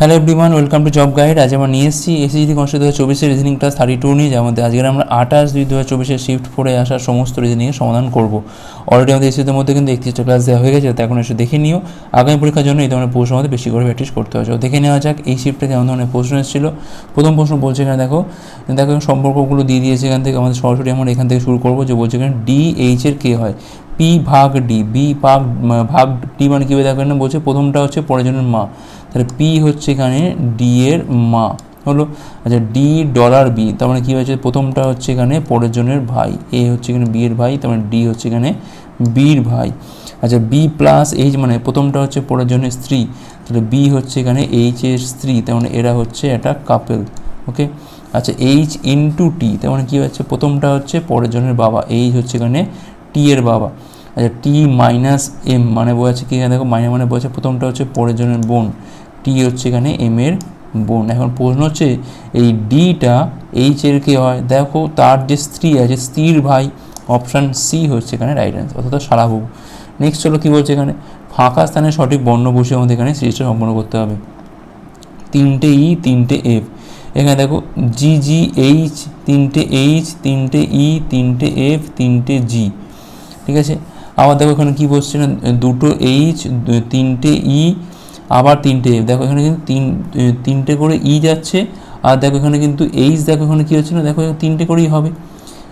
Hello everyone welcome to job guide আজ আমরা নিয়ে এসেছি এসএসডি কনস্ট দু হাজার চব্বিশের রিজনিং ক্লাস থার্টি টু নিয়ে, যার মধ্যে আজকে আমরা আঠাশ দুই দু হাজার চব্বিশের শিফট ফোরে আসা সমস্ত রিজনিংয়ের সমাধান করব। অলরেডি আমাদের এসিদের মধ্যে কিন্তু একত্রিশটা ক্লাস দেওয়া হয়ে গেছে, তো এখন এসে দেখে নিও। আগামী পরীক্ষার জন্য এই ধরনের প্রশ্ন আমাদের বেশি করে প্র্যাকটিস করতে তো দেখে নেওয়া যাক এই শিফটে কেমন ধরনের প্রশ্ন এসেছিল। প্রথম প্রশ্ন বলছে এখানে দেখো দেখো সম্পর্কগুলো দিয়ে দিয়েছে এখান থেকে, আমাদের সরাসরি আমরা এখান থেকে শুরু করব, যে বলছে এখানে ডি এইচ এর কে হয়? পি ভাগ ডি বি ভাগ ভাগ ডি মানে কীভাবে দেখবেন না বলছে, প্রথমটা হচ্ছে পরের মা। তাহলে পি হচ্ছে এখানে ডি এর মা। হলো আচ্ছা ডি ডলার বি তার মানে কী হয়েছে? প্রথমটা হচ্ছে এখানে পরের জনের ভাই। এ হচ্ছে এখানে বি এর ভাই, তার মানে ডি হচ্ছে এখানে বির ভাই। আচ্ছা বি প্লাস এইচ মানে প্রথমটা হচ্ছে পরের জনের স্ত্রী। তাহলে বি হচ্ছে এখানে এইচ এর স্ত্রী, তার মানে এরা হচ্ছে একটা কাপেল ওকে আচ্ছা এইচ ইন্টু টি তার মানে কী হচ্ছে? প্রথমটা হচ্ছে পরের জনের বাবা এইচ হচ্ছে এখানে টি এর বাবা। আচ্ছা টি মাইনাস এম মানে বোঝাচ্ছে কি? দেখো মাইনাস মানে বোঝাচ্ছে প্রথমটা হচ্ছে পরের জনের বোন। টি হচ্ছে এখানে এম এর বোন। এখন প্রশ্ন হচ্ছে, এই ডিটা এইচ এর কে হয়? দেখো, তার যে স্ত্রী আছে, স্ত্রীর ভাই অপশান সি হচ্ছে এখানে রাইট অ্যান্সার অর্থাৎ সারাবাবু নেক্সট হলো কী বলছে এখানে? ফাঁকা স্থানে সঠিক বর্ণ বসে আমাদের এখানে সিরিজটা সম্পন্ন করতে হবে। তিনটে ই তিনটে এফ এখানে দেখো জি জি এইচ তিনটে এইচ তিনটে ই তিনটে এফ তিনটে জি ঠিক আছে? আবার দেখো এখানে কী বসছে না? দুটো এইচ তিনটে ই আবার তিনটে এফ দেখো এখানে কিন্তু তিন তিনটে করে ই যাচ্ছে আর দেখো এখানে কিন্তু এইচ দেখো এখানে কী হচ্ছে না দেখো তিনটে করেই হবে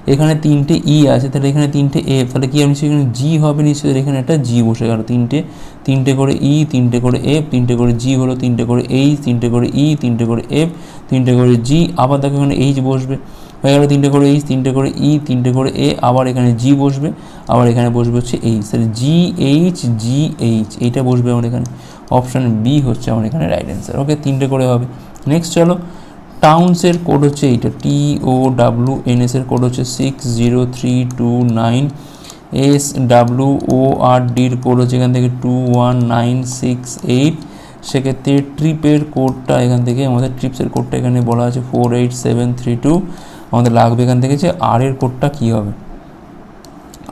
এখানে তিনটে ই আছে তাহলে এখানে তিনটে এফ তাহলে কি আমি এখানে জি হবে নিশ্চয়ই এখানে একটা জি বসে গেল তিনটে তিনটে করে ই তিনটে করে এফ তিনটে করে জি হলো তিনটে করে এইচ তিনটে করে ই তিনটে করে এফ তিনটে করে জি আবার দেখো এখানে এইচ বসবে হয়ে গেল তিনটে করে এইচ তিনটে করে ই তিনটে করে এ আবার এখানে জি বসবে আবার এখানে বসবে হচ্ছে এইচ তাহলে জি এইচ জি এইচ এইটা বসবে আমার এখানে অপশান বি হচ্ছে আমার এখানে রাইট অ্যান্সার ওকে তিনটে করে হবে। নেক্সট চলো। টাউন্সের কোড হচ্ছে এইটা। T O W N S এর কোড হচ্ছে six zero three two nine S W O R ডির কোড হচ্ছে এখান থেকে two one nine six eight সেক্ষেত্রে ট্রিপের কোডটা এখান থেকে আমাদের ট্রিপসের কোডটা এখানে বলা আছে four eight seven three two আমাদের লাগবে এখান থেকে যে আর এর কোডটা কী হবে।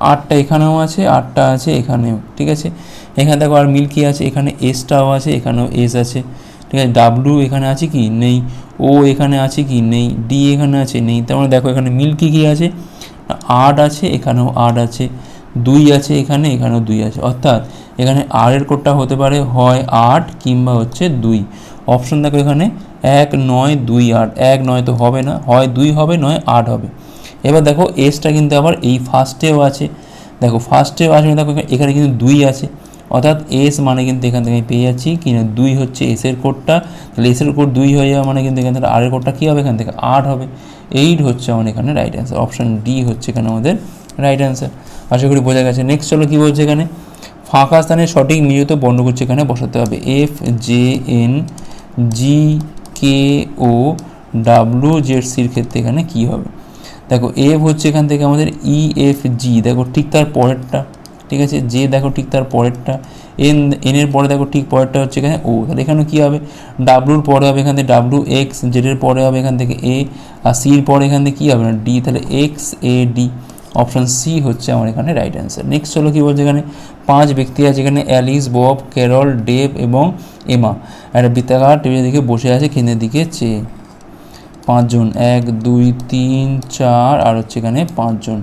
আটটা এখানেও আছে আটটা আছে এখানেও। ঠিক আছে? এখানে দেখো আর মিল কি আছে, এখানে এসটাও আছে, এখানেও এস আছে। ঠিক আছে ডাব্লু এখানে আছে কি? নেই। ও এখানে আছে কি? নেই। ডি এখানে আছে? নেই। তার মানে দেখো এখানে মিল কি আছে? আট আছে, এখানেও আট আছে। দুই আছে এখানে, এখানেও দুই আছে। অর্থাৎ এখানে আর এর কোডটা হতে পারে হয় আট কিংবা হচ্ছে দুই। অপশন দেখো এখানে এক, নয়, দুই, আট। এক, নয় তো হবে না। হয় দুই হবে, নয়, আট হবে। এবার দেখো এসটা কিন্তু আবার এই ফার্স্টেও আছে। দেখো ফার্স্টেও আছে দেখো এখানে কিন্তু দুই আছে। অর্থাৎ এস মানে কিন্তু এখান থেকে পেয়ে যাচ্ছি, কি না, দুই হচ্ছে এসের কোডটা তাহলে এসের কোড দুই হয়ে যাওয়া মানে কিন্তু এখান থেকে আরের কোডটা কী হবে? এখান থেকে আট হবে। এইট হচ্ছে আমার এখানে রাইট অ্যান্সার অপশান ডি হচ্ছে এখানে আমাদের রাইট অ্যান্সার আশা করি বোঝা গেছে। নেক্সট চলো কী বলছে এখানে? ফাঁকা স্থানে সঠিক নিয়ত বর্ণগুচ্ছ এখানে বসাতে হবে। F J N G K O W Z সির ক্ষেত্রে এখানে কী হবে? দেখো এফ হচ্ছে এখান থেকে আমাদের ই এফ জি দেখো, ঠিক তার পরেরটা। ঠিক আছে? যে দেখো ঠিক তার পরেরটা এন এনের পরে দেখো ঠিক পরেরটা হচ্ছে এখানে ও তাহলে এখানে কী হবে? ডাব্লুর পরে হবে এখান থেকে ডাব্লু এক্স জেডের পরে হবে এখান থেকে এ আর সির পরে এখান থেকে কী হবে? না ডি তাহলে X A D option C হচ্ছে আমার এখানে রাইট অ্যান্সার নেক্সট হলো কী বলছে এখানে? পাঁচ ব্যক্তি আছে এখানে অ্যালিস বব ক্যারল ডেভ এবং এমা একটা বৃত্তাকার টেবিলের দিকে বসে আছে কেন্দ্রের দিকে চেয়ে। পাঁচজন, এক, দুই, তিন, চার, আর হচ্ছে এখানে পাঁচজন।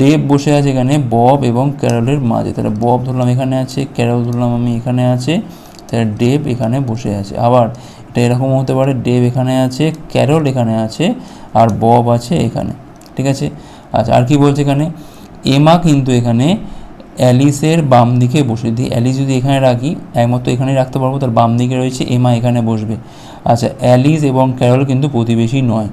ডেভ বসে আছে এখানে, বব এবং ক্যারলের মাঝে। তাহলে বব ধরলাম এখানে আছে, ক্যারল ধরলাম আমি এখানে আছে, তাহলে ডেভ এখানে বসে আছে। আবার এটা এরকম হতে পারে ডেভ এখানে আছে, ক্যারল এখানে আছে, আর বব আছে এখানে। ঠিক আছে? আচ্ছা আর কি বলছে এখানে? এমা কিন্তু এখানে অ্যালিসের বাম দিকে বসে। দিই অ্যালিস যদি এখানে রাখি, একমাত্র এখানে রাখতে পারব তার বাম দিকে রয়েছে, এমা এখানে বসবে। আচ্ছা অ্যালিস এবং ক্যারল কিন্তু প্রতিবেশী নয়।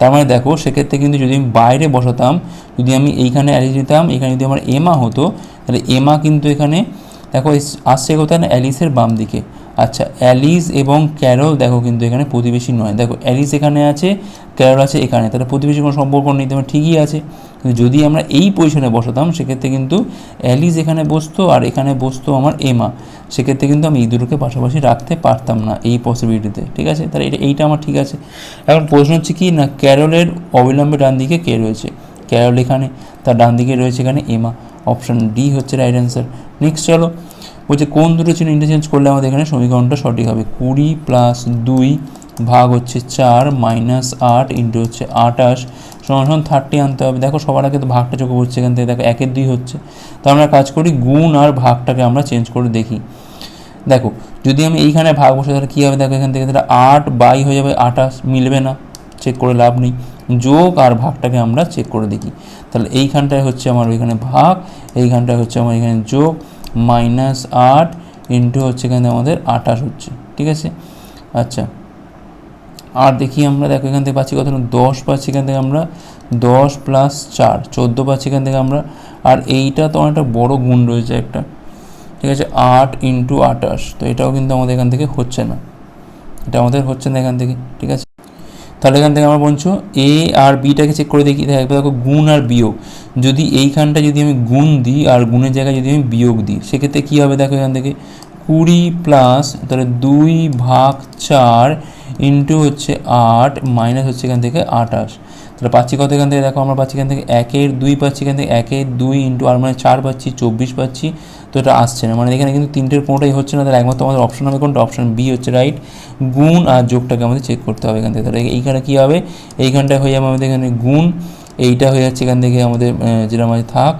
তার মানে দেখো, সেক্ষেত্রে কিন্তু যদি আমি বাইরে বসাতাম, যদি আমি এইখানে অ্যালিস দিতাম এখানে যদি আমার এমা হতো, তাহলে এমা কিন্তু এখানে, দেখো আসছে কোথায় না অ্যালিসের বাম দিকে আচ্ছা অ্যালিস এবং ক্যারল দেখো কিন্তু এখানে প্রতিবেশী নয়। দেখো, অ্যালিস এখানে আছে, ক্যারল আছে এখানে। তাহলে প্রতিবেশী কোনো সম্পর্ক নেই, তোমার ঠিকই আছে। কিন্তু যদি আমরা এই পজিশনে বসাতাম, সেক্ষেত্রে কিন্তু অ্যালিস এখানে বসতো আর এখানে বসতো আমার এমা। সেক্ষেত্রে কিন্তু আমি এই দুটোকে পাশাপাশি রাখতে পারতাম না এই পসিবিলিটিতে ঠিক আছে? তাহলে এটা, এইটা আমার ঠিক আছে। এখন প্রশ্ন হচ্ছে কি, না ক্যারলের অবিলম্বে ডান দিকে কে রয়েছে? ক্যারল এখানে, তার ডান দিকে রয়েছে এখানে এমা। অপশান ডি হচ্ছে রাইট অ্যান্সার নেক্সট চলো। বলছে কোন দুটো চিহ্ন ইন্টারচেঞ্জ করলে আমাদের এখানে সমীকরণটা সঠিক হবে? কুড়ি প্লাস দুই ভাগ হচ্ছে চার মাইনাস আট ইন্টু হচ্ছে আটাশ সমান সমান থার্টি আনতে হবে। দেখো সবার আগে তো ভাগটা চোখে পড়ছে এখান থেকে। দেখো একের দুই হচ্ছে। তো আমরা কাজ করি, গুণ আর ভাগটাকে আমরা চেঞ্জ করে দেখি। দেখো, যদি আমি এইখানে ভাগ বসে তাহলে কী হবে? দেখো এখান থেকে তাহলে আট বাই হয়ে যাবে আটাশ, মিলবে না। চেক করে লাভ নেই। যোগ আর ভাগটাকে আমরা চেক করে দেখি। তাহলে এইখানটায় হচ্ছে আমার ওইখানে ভাগ, এইখানটায় হচ্ছে আমার এখানে যোগ। মাইনাস আট ইন্টু হচ্ছে এখানে আমাদের আটাশ হচ্ছে, ঠিক আছে? আচ্ছা আর দেখি আমরা, দেখো এখান থেকে পাচ্ছি কত? দশ পাচ্ছি এখান থেকে আমরা দশ প্লাস চার, চোদ্দ পাচ্ছি এখান থেকে আমরা, আর এইটা তো অনেকটা বড় গুণ রয়েছে একটা, ঠিক আছে? আট ইন্টু আটাশ তো এটাও কিন্তু আমাদের এখান থেকে হচ্ছে না, এটা আমাদের হচ্ছে না এখান থেকে, ঠিক আছে? তাহলে এখান থেকে আমরা বলছো এ আর বিটাকে চেক করে দেখি। দেখো দেখো, গুণ আর বিয়োগ। যদি এইখানটা যদি আমি গুণ দিই আর গুণের জায়গায় যদি আমি বিয়োগ দিই, সেক্ষেত্রে কী হবে দেখো এখান থেকে? কুড়ি প্লাস তাহলে দুই ভাগ চার ইন্টু হচ্ছে আট মাইনাস হচ্ছে এখান থেকে আঠাশ। তাহলে পাচ্ছি কত এখান থেকে? দেখো, আমরা পাচ্ছি এখান থেকে একের দুই পাচ্ছি এখান থেকে একের দুই ইন্টু আর মানে চার পাচ্ছি, চব্বিশ পাচ্ছি। তো এটা আসছে না। মানে এখানে কিন্তু তিনটের কোনোটাই হচ্ছে না, তাহলে একমাত্র আমাদের অপশন হবে কোনটা? অপশন বি হচ্ছে রাইট গুণ আর যোগটাকে আমাদের চেক করতে হবে এখান থেকে। তাহলে এইখানে কী হবে? এইখানটা হয়ে যাবে আমাদের এখানে গুণ, এইটা হয়ে যাচ্ছে এখান থেকে আমাদের যেটা আমাদের থাক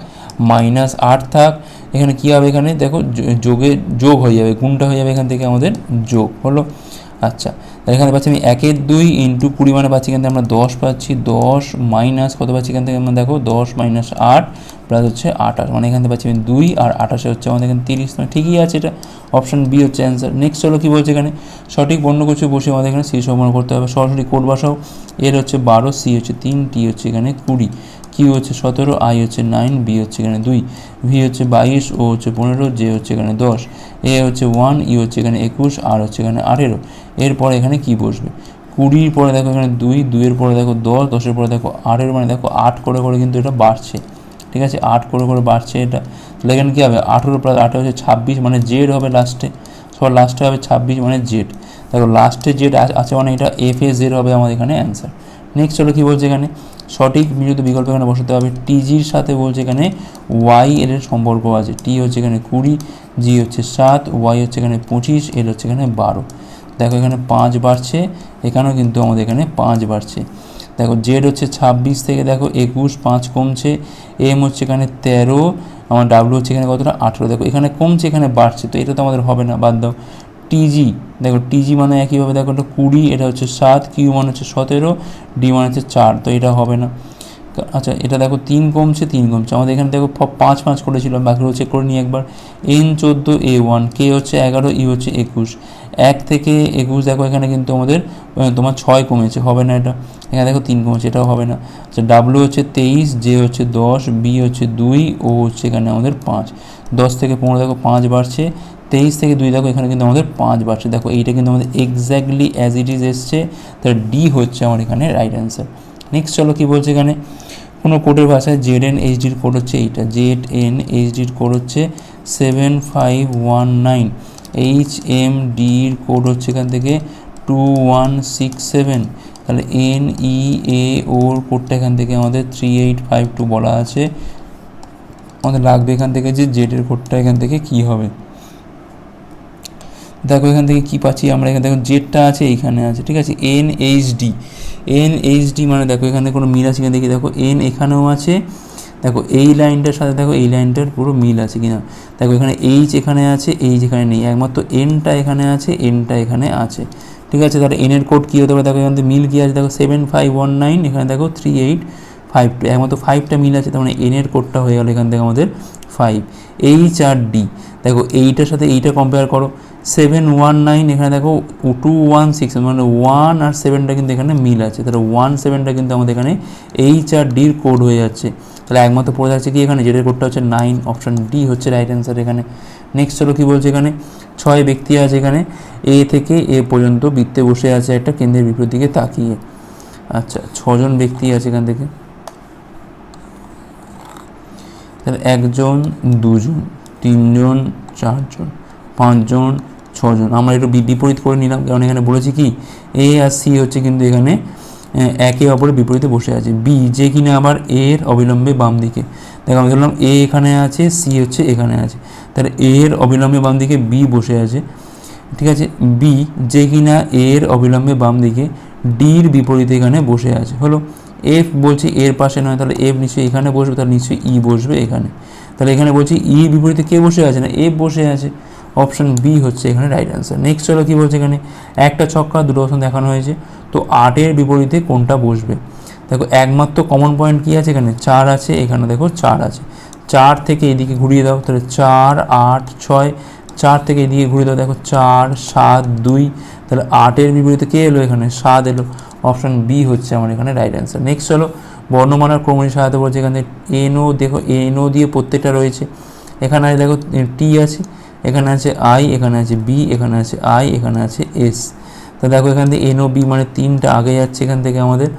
মাইনাস আট থাক। এখানে কী হবে এখানে? দেখো যোগে যোগ হয়ে যাবে, গুণটা হয়ে যাবে এখান থেকে আমাদের যোগ, হলো? আচ্ছা এখানে পাচ্ছি আমি একের দুই ইন্টু কুড়ি মানে পাচ্ছি এখান থেকে আমরা দশ পাচ্ছি। দশ মাইনাস কত পাচ্ছি এখান থেকে? আমরা দেখো দশ মাইনাস আট প্লাস হচ্ছে আঠাশ মানে এখান পাচ্ছি আমি দুই আর আঠাশে হচ্ছে আমাদের এখানে তিরিশ মানে ঠিকই আছে এটা। অপশন বি হচ্ছে অ্যান্সার নেক্সট হলো কী বলছে এখানে? সঠিক বর্ণকুচি বসে আমাদের এখানে সি সমান করতে হবে। সরাসরি কোড বসাও। এর হচ্ছে বারো সি হচ্ছে তিন টি হচ্ছে এখানে কুড়ি। কিউ হচ্ছে সতেরো আই হচ্ছে নাইন বি হচ্ছে এখানে দুই। ভি হচ্ছে বাইশ ও হচ্ছে পনেরো জে হচ্ছে এখানে দশ। এ হচ্ছে ওয়ান ই হচ্ছে এখানে একুশ আর হচ্ছে এখানে আঠেরো। এরপরে এখানে কি বসবে? কুড়ির পরে দেখো এখানে দুই, দুইয়ের পরে দেখো দশ, দশের পরে দেখো আঠেরো মানে দেখো আট করে করে কিন্তু এটা বাড়ছে। ঠিক আছে? আট করে করে বাড়ছে এটা। তাহলে এখানে কী হবে? আঠেরো প্লাস আঠেরো হচ্ছে ছাব্বিশ মানে জেড হবে লাস্টে সবার লাস্টে হবে ছাব্বিশ মানে জেড। দেখো লাস্টে জেড আছে মানে এটা এফ এ জেড হবে আমাদের এখানে অ্যান্সার নেক্সট হলো কী বলছে এখানে? সঠিক মিলিত বিকল্প এখানে বসাতে হবে। টিজির সাথে বলছে এখানে ওয়াই এর সম্পর্ক আছে। টি হচ্ছে এখানে কুড়ি জি হচ্ছে সাত ওয়াই হচ্ছে এখানে পঁচিশ এর হচ্ছে এখানে বারো। দেখো এখানে পাঁচ বাড়ছে, এখানেও কিন্তু আমাদের এখানে পাঁচ বাড়ছে। দেখো জেড হচ্ছে ছাব্বিশ থেকে দেখো, একুশ, পাঁচ কমছে এম হচ্ছে এখানে তেরো, আমার ডাব্লু হচ্ছে এখানে কতটা? আঠেরো। দেখো, এখানে কমছে, এখানে বাড়ছে, তো এটা তো আমাদের হবে না, বাদ দাও। টিজি দেখো টিজি মানে একইভাবে দেখো, এটা কুড়ি, এটা হচ্ছে সাত কিউ মানে হচ্ছে সতেরো ডি মানে হচ্ছে চার, তো এটা হবে না। আচ্ছা এটা দেখো, তিন কমছে তিন কমছে। আমাদের এখানে দেখো পাঁচ পাঁচ করেছিলাম, বাকিগুলো চেক করে নিই একবার। এন চোদ্দ এ ওয়ান কে হচ্ছে এগারো ই হচ্ছে একুশ। এক থেকে একুশ, দেখো এখানে কিন্তু আমাদের তোমার ছয় কমেছে, হবে না এটা? এখানে দেখো তিন কমেছে, এটাও হবে না। আচ্ছা ডাব্লু হচ্ছে তেইশ জে হচ্ছে দশ বি হচ্ছে দুই ও হচ্ছে এখানে আমাদের পাঁচ। দশ থেকে পনেরো, দেখো পাঁচ বাড়ছে। তেইশ থেকে দুই, দেখো এখানে কিন্তু আমাদের পাঁচ বাড়ছে। দেখো, এইটা কিন্তু আমাদের এক্স্যাক্টলি অ্যাজ ইট ইজ এসছে। তার ডি হচ্ছে আমার এখানে রাইট অ্যান্সার নেক্সট চলো কী বলছে এখানে? কোনো কোডের ভাষায় জেড এন এইচডির কোড হচ্ছে এইটা। জেড এন এইচডির কোড হচ্ছে seven five one nine H M ডির কোড হচ্ছে এখান থেকে টু ওয়ান সিক্স সেভেন তাহলে এন ই এ ওর কোডটা এখান থেকে আমাদের থ্রি এইট ফাইভ টু বলা আছে। আমাদের লাগবে এখান থেকে যে জেডের কোডটা এখান থেকে কী হবে। দেখো এখান থেকে কি পাচ্ছি আমরা এখানে, দেখো জেডটা আছে, এইখানে আছে, ঠিক আছে? N H D N H D মানে দেখো এখানে কোনো মিল আছে কিনা দেখি দেখো। এন এখানেও আছে দেখো, এই লাইনটার সাথে দেখো, এই লাইনটার পুরো মিল আছে কিনা। দেখো, এখানে এইচ এখানে আছে এইচ এখানে নেই। একমাত্র এনটা এখানে আছে এনটা এখানে আছে। ঠিক আছে? তাহলে এনের কোড কী হতে পারে? দেখো, এখান থেকে মিল কী আছে? দেখো সেভেন ফাইভ ওয়ান নাইন এখানে দেখো থ্রি এইট ফাইভ টু একমাত্র ফাইভটা মিল আছে, তার মানে এনের কোডটা হয়ে গেল এখান থেকে আমাদের ফাইভ এইচ আর ডি দেখো, এইটার সাথে এইটা কম্পেয়ার করো। সেভেন ওয়ান নাইন এখানে দেখো টু ওয়ান সিক্স মানে ওয়ান আর সেভেনটা কিন্তু এখানে মিল আছে। তাহলে ওয়ান সেভেনটা কিন্তু আমাদের এখানে এইচ আর ডির কোড হয়ে যাচ্ছে। তাহলে একমাত্র পড়ে থাকছে কি এখানে? যেটার কোডটা হচ্ছে নাইন অপশান ডি হচ্ছে রাইট অ্যান্সার এখানে। নেক্সট হলো কী বলছে এখানে? ছয় ব্যক্তি আছে এখানে। এ থেকে এ পর্যন্ত বৃত্তে বসে আছে একটা কেন্দ্রের বিপরীত দিকে তাকিয়ে। আচ্ছা ছজন ব্যক্তি আছে এখান থেকে। তাহলে একজন, দুজন, তিনজন, চারজন, পাঁচজন, ছজন। আমরা একটু বিপরীত করে নিলাম, কারণ এখানে বলেছি কি? এ আর সি হচ্ছে কিন্তু এখানে একে অপরের বিপরীতে বসে আছে। বি যে কিনা আবার এ এর অবিলম্বে বাম দিকে। দেখো, আমি ধরলাম এ এখানে আছে সি হচ্ছে এখানে আছে। তাহলে এ এর অবিলম্বে বাম দিকে বি বসে আছে। ঠিক আছে? বি যে কিনা এ এর অবিলম্বে বাম দিকে ডির বিপরীতে এখানে বসে আছে। হলো এফ বলছে এর পাশে নয়, তাহলে এফ নিশ্চয়ই এখানে বসবে, তাহলে নিশ্চয়ই ই বসবে এখানে। তাহলে এখানে বলছি ই বিপরীতে কে বসে আছে না? এফ বসে আছে। অপশন বি হচ্ছে এখানে রাইট অ্যান্সার নেক্সট হলো কী বলছে এখানে? একটা ছক্কা, দুটো অপশন দেখানো হয়েছে। তো আটের বিপরীতে কোনটা বসবে? দেখো, একমাত্র কমন পয়েন্ট কী আছে এখানে? চার আছে, এখানে দেখো চার আছে। চার থেকে এদিকে ঘুরিয়ে দাও, তাহলে চার, আট, ছয়। চার থেকে এদিকে ঘুরিয়ে দাও, দেখো চার, সাত, দুই। তাহলে আটের বিপরীতে কে এলো এখানে? সাত এলো। অপশান বি হচ্ছে আমার এখানে রাইট অ্যান্সার নেক্সট হলো বর্ণমালার ক্রমণী সাহায্য বলছে এখানে এনও দেখো এনও দিয়ে প্রত্যেকটা রয়েছে। এখানে দেখো টি আছে। এখানে আছে আই এখানে আছে বি এখানে আছে আই এখানে আছে এস তো দেখো এখান থেকে এনও বি মানে তিনটা আগে যাচ্ছে এখান থেকে আমাদের।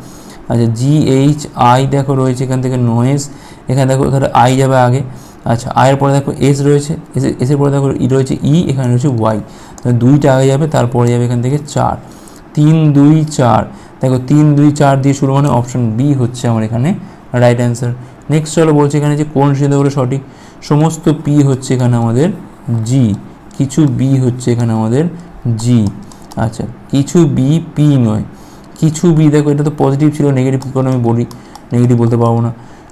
আচ্ছা জি এইচ আই দেখো রয়েছে এখান থেকে নয়েস এখানে দেখো তাহলে আই যাবে আগে। আচ্ছা আয়ের পরে দেখো এস রয়েছে। এস এসের পরে দেখো ই রয়েছে ই এখানে রয়েছে ওয়াই দুইটা আগে যাবে, তারপরে যাবে এখান থেকে চার। তিন, দুই, চার। দেখো তিন, দুই, চার দিয়ে শুরু মানে অপশন বি হচ্ছে আমার এখানে রাইট অ্যান্সার নেক্সট চলো বলছে এখানে যে কোন সিদ্ধান্তগুলো সঠিক। সমস্ত পি হচ্ছে এখানে আমাদের জি কিছু বি হচ্ছে এখানে আমাদের জি আচ্ছা কিছু বি পি নয়, কিছু বি দেখো, এটা তো পজিটিভ ছিল নেগেটিভ কী করে আমি বলি নেগেটিভ বলতে পারব না,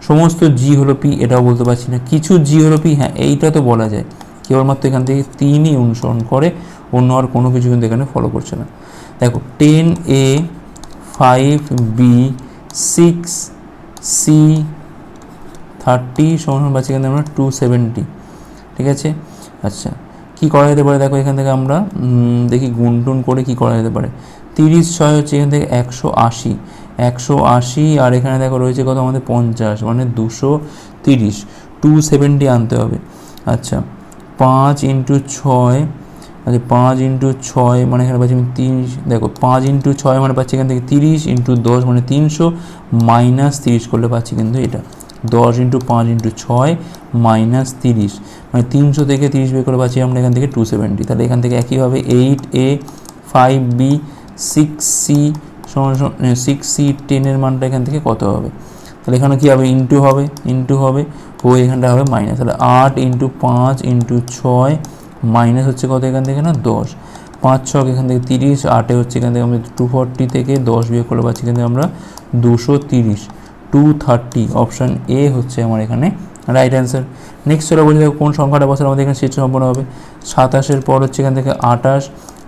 সমস্ত জি হলো পি এটাও বলতে পারছি না, কিছু জি হলো পি হ্যাঁ এইটা তো বলা যায়, কেবলমাত্র এখান থেকে তিনই অনুসরণ করে, অন্য আর কোনো কিছু কিন্তু এখানে ফলো করছে না, দেখো ten A five B six C thirty সমান পাচ্ছি এখান আমরা টু সেভেন্টি ঠিক আছে? আচ্ছা কি করা যেতে পারে? দেখো এখান থেকে আমরা দেখি গুণ টুন করে কি করা যেতে পারে। তিরিশ ছয় হচ্ছে এখান থেকে একশো আশি। একশো আশি আর এখানে দেখো রয়েছে কত? আমাদের পঞ্চাশ মানে দুশো তিরিশ। টু সেভেন্টি আনতে হবে। আচ্ছা পাঁচ ইন্টু ছয় আচ্ছা পাঁচ ইন্টু ছয় মানে এখানে পাচ্ছি আমি তিন দেখো, পাঁচ ইন্টু ছয় মানে পাচ্ছি এখান থেকে তিরিশ ইন্টু দশ মানে তিনশো মাইনাস তিরিশ করলে পাচ্ছি কিন্তু এটা। দশ ইন্টু পাঁচ ইন্টু ছয় মাইনাস তিরিশ। মানে তিনশো থেকে তিরিশ বের করে পাচ্ছি আমরা এখান থেকে টু সেভেন্টি তাহলে এখান থেকে একইভাবে eight A five B six C six C টেনের মানটা এখান থেকে কত হবে? তাহলে এখানে কী হবে? ইন্টু হবে ইন্টু হবে, ও এখানটা হবে মাইনাস তাহলে আট ইন্টু পাঁচ ইন্টু ছয় মাইনাস হচ্ছে কত এখান থেকে না? দশ। পাঁচ ছক এখান থেকে তিরিশ, আটে হচ্ছে এখান থেকে আমরা টু ফর্টি থেকে দশ বিয়োগ করে পাচ্ছি এখান থেকে আমরা দুশো তিরিশ। টু থার্টি অপশান এ হচ্ছে আমার এখানে রাইট অ্যান্সার নেক্সট চলো বলছি কোন সংখ্যাটা বছর আমাদের এখানে শেষ সম্পন্ন হবে। সাতাশের পর হচ্ছে এখান থেকে আঠাশ,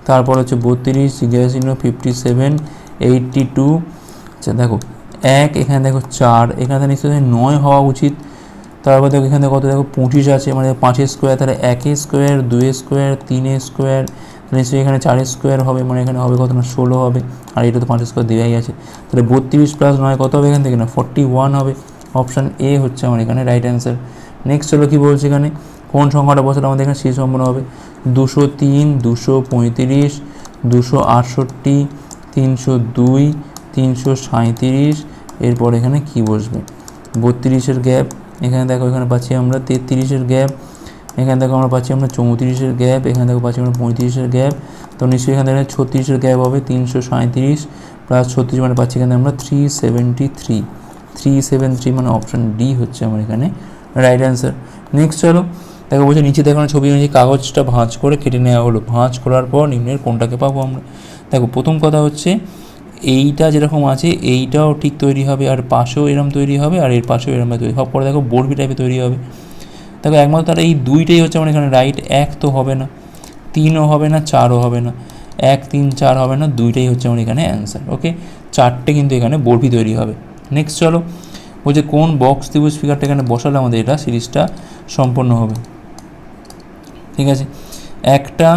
তারপর হচ্ছে বত্রিশ চিহ্ন ফিফটি সেভেন এইটটি টু আচ্ছা দেখো এক, এখানে দেখো চার, এখানে নিশ্চয়ই নয় হওয়া উচিত। তারপর দেখো এখানে কত দেখো পঁচিশ আছে মানে পাঁচের স্কোয়ার তাহলে একের স্কোয়ার দুয়ের স্কোয়ার তিনের স্কোয়ার নিশ্চয়ই এখানে চার স্কোয়ার হবে মানে এখানে হবে কত না, ষোলো হবে, আর এটা তো পাঁচ স্কোয়ার দেওয়াই আছে। তাহলে বত্রিশ প্লাস নয় কত হবে এখান থেকে না? ফর্টি ওয়ান হবে। অপশান এ হচ্ছে আমার এখানে রাইট অ্যান্সার নেক্সট হলো কী বলছে এখানে? কোন সংখ্যাটা বছর আমাদের এখানে সেই সম্পন্ন হবে? দুশো তিন, দুশো পঁয়ত্রিশ, দুশো আটষট্টি, তিনশো দুই, তিনশো সাঁইত্রিশ। এরপর এখানে কি বসবে? বত্রিশের গ্যাপ এখানে দেখো, এখানে পাচ্ছি আমরা তেত্রিশের গ্যাপ এখানে থেকে আমরা পাচ্ছি আমরা চৌত্রিশের গ্যাপ, এখান থেকে পাচ্ছি আমরা পঁয়ত্রিশের গ্যাপ। তো নিশ্চয়ই এখান থেকে ছত্রিশের গ্যাপ হবে তিনশো সাঁইত্রিশ প্লাস ছত্রিশ মানে পাচ্ছি এখানে আমরা three seventy three three seven three মানে অপশান ডি হচ্ছে আমার এখানে। রাইট অ্যান্সার নেক্সট চলো। দেখো বলছে, নিচে দেখানো ছবি অনুযায়ী কাগজটা ভাঁজ করে কেটে নেওয়া হলো। ভাঁজ করার পর নিম্নের কোনটাকে পাবো আমরা? দেখো, প্রথম কথা হচ্ছে এইটা যেরকম আছে, এইটাও ঠিক তৈরি হবে, আর পাশেও এরম তৈরি হবে, আর এর পাশেও এরম তৈরি হবে। পরে দেখো, বরফি টাইপের তৈরি হবে। দেখো, একমাত্র তার এই দুইটাই হচ্ছে আমার এখানে রাইট এক তো হবে না, তিনও হবে না, চারও হবে না, এক, তিন, চার হবে না, দুইটাই হচ্ছে আমার এখানে অ্যান্সার ওকে চারটে কিন্তু এখানে বরফি তৈরি হবে। নেক্সট চলো বলছে কোন বক্স ত্রিভুজ ফিগারটা এখানে বসালে আমাদের এটা সিরিজটা সম্পন্ন হবে। ঠিক আছে? একটা,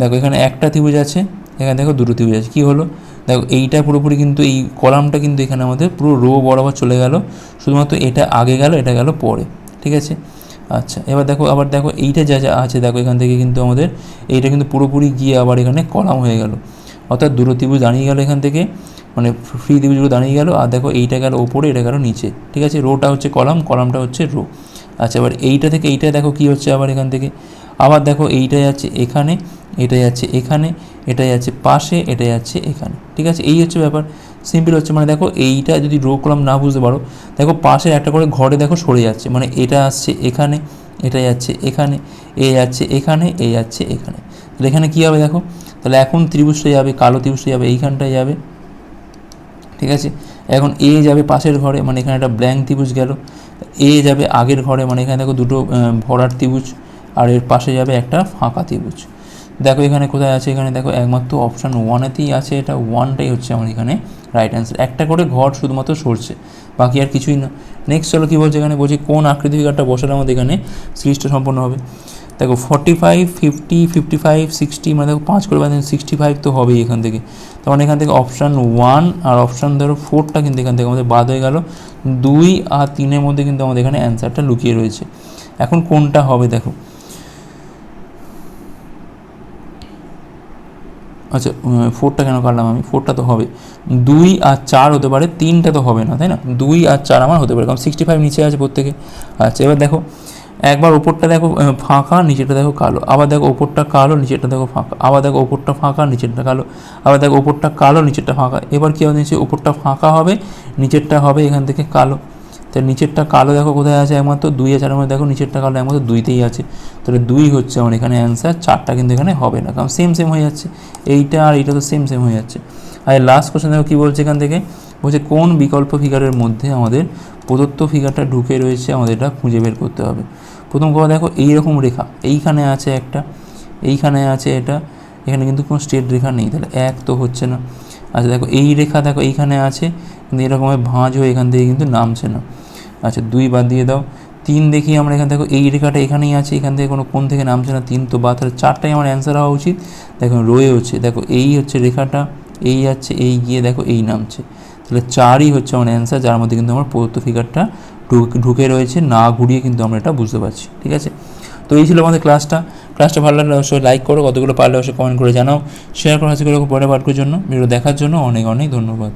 দেখো, এখানে একটা ত্রিভুজ আছে, এখানে দেখো দুটো ত্রিভুজ আছে, কী হলো? দেখো, এইটা পুরোপুরি কিন্তু এই কলামটা কিন্তু এখানে আমাদের পুরো রো বরাবর চলে গেল, শুধুমাত্র এটা আগে গেল, এটা গেল পরে, ঠিক আছে? আচ্ছা এবার দেখো, আবার দেখো এইটা যা যা আছে, দেখো এখান থেকে কিন্তু আমাদের এইটা কিন্তু পুরোপুরি গিয়ে আবার এখানে কলাম হয়ে গেল। অর্থাৎ দুটো ত্রিভুজ দাঁড়িয়ে গেল এখান থেকে মানে ফ্রি ত্রিভুজগুলো দাঁড়িয়ে গেল, আর দেখো এইটা গেল ওপরে, এটা গেল নিচে, ঠিক আছে? রোটা হচ্ছে কলাম, কলামটা হচ্ছে রো। আচ্ছা এবার এইটা থেকে এইটা দেখো কি হচ্ছে আবার এখান থেকে? আবার দেখো এইটা যাচ্ছে এখানে, এটা যাচ্ছে এখানে, এটা যাচ্ছে পাশে, এটা যাচ্ছে এখানে, ঠিক আছে? এই হচ্ছে ব্যাপার। সিম্পল হচ্ছে মানে দেখো এইটা যদি রো কলাম না বুঝতে পারো, দেখো পাশে একটা করে ঘরে দেখো সরে যাচ্ছে মানে এটা আসছে এখানে, এটা যাচ্ছে এখানে, এ যাচ্ছে এখানে, এ যাচ্ছে এখানে। তাহলে এখানে কী হবে দেখো? তাহলে এখন ত্রিভুজটা যাবে, কালো ত্রিভুজটা যাবে, এইখানটায় যাবে, ঠিক আছে? এখন এ যাবে পাশের ঘরে মানে এখানে একটা ব্ল্যাঙ্ক ত্রিভুজ গেল, এ যাবে আগের ঘরে মানে এখানে দেখো দুটো ভরাট ত্রিভুজ, আর এর পাশে যাবে একটা ফাঁকা ত্রিভুজ। দেখো এখানে কোথায় আছে? এখানে দেখো একমাত্র অপশান ওয়ানেতেই আছে। এটা ওয়ানটাই হচ্ছে আমার এখানে রাইট অ্যান্সার একটা করে ঘর শুধুমাত্র সরছে। বাকি আর কিছুই না। নেক্সট চলো কী বলছে এখানে? বলছে কোন আকৃতি ফিগারটা বসালে আমাদের এখানে সিরিজটা সম্পন্ন হবে? দেখো forty five fifty fifty five sixty মানে দেখো পাঁচ করে বাঁধেন সিক্সটি ফাইভ তো হবেই এখান থেকে। তার মানে এখান থেকে অপশান ওয়ান আর অপশান ধরো ফোরটা কিন্তু এখান থেকে আমাদের বাদ হয়ে গেল। দুই আর তিনের মধ্যে কিন্তু আমাদের এখানে অ্যান্সারটা লুকিয়ে রয়েছে। এখন কোনটা হবে দেখো? আচ্ছা ফোরটা কেন কাটলাম আমি? ফোরটা তো হবে। দুই আর চার হতে পারে, তিনটা তো হবে না, তাই না? দুই আর চার আমার হতে পারে, কারণ সিক্সটি ফাইভ নিচে আছে প্রত্যেকে। আচ্ছা এবার দেখো, একবার ওপরটা দেখো ফাঁকা, নিচেরটা দেখো কালো। আবার দেখো ওপরটা কালো, নিচেরটা দেখো ফাঁকা। আবার দেখো ওপরটা ফাঁকা, নিচেরটা কালো। আবার দেখো ওপরটা কালো, নিচেরটা ফাঁকা। এবার কী হবে? নিচে ওপরটা ফাঁকা হবে, নিচেরটা হবে এখান থেকে কালো। তো নিচেরটা কালো দেখো কোথায় আছে একমাত্র? দুই আছে, আর দেখো নিচেরটা কালো একমাত্র দুইতেই আছে। তাহলে দুই হচ্ছে আমার এখানে অ্যান্সার চারটা কিন্তু এখানে হবে না, কারণ সেম সেম হয়ে যাচ্ছে। এইটা আর এইটা তো সেম সেম হয়ে যাচ্ছে। আর লাস্ট কোশ্চেন দেখো কী বলছে এখান থেকে? বলছে, কোন বিকল্প ফিগারের মধ্যে আমাদের প্রদত্ত ফিগারটা ঢুকে রয়েছে, আমাদের এটা খুঁজে বের করতে হবে। প্রথম কথা দেখো, এইরকম রেখা, এইখানে আছে একটা, এইখানে আছে এটা, এখানে কিন্তু কোনো স্ট্রেট রেখা নেই, তাহলে এক তো হচ্ছে না। আচ্ছা দেখো, এই রেখা দেখো, এইখানে আছে, কিন্তু এরকমভাবে ভাঁজ হয়ে এখান থেকে কিন্তু নামছে না। আচ্ছা দুই বাদ দিয়ে দাও। তিন দেখি আমরা এখান থেকে, এই রেখাটা এখানেই আছে, এখান থেকে কোনো কোন থেকে নামছে না। তিন তো বা তাহলে চারটাই আমার অ্যান্সার হওয়া উচিত। দেখো রয়েছে দেখো, এই হচ্ছে রেখাটা, এই যাচ্ছে, এই গিয়ে দেখো, এই নামছে। তাহলে চারই হচ্ছে আমার অ্যান্সার যার মধ্যে কিন্তু আমার প্রদত্ত ফিগারটা ঢুকে রয়েছে। না ঘুরিয়ে কিন্তু আমরা এটা বুঝতে পারছি, ঠিক আছে? তো এই ছিল আমাদের ক্লাসটা ক্লাসটা ভালো লাগলে অবশ্যই লাইক করো, কতগুলো পারলে অবশ্যই কমেন্ট করে জানাও। শেয়ার করা আছে পরে পাঠকের জন্য। ভিডিও দেখার জন্য অনেক অনেক ধন্যবাদ।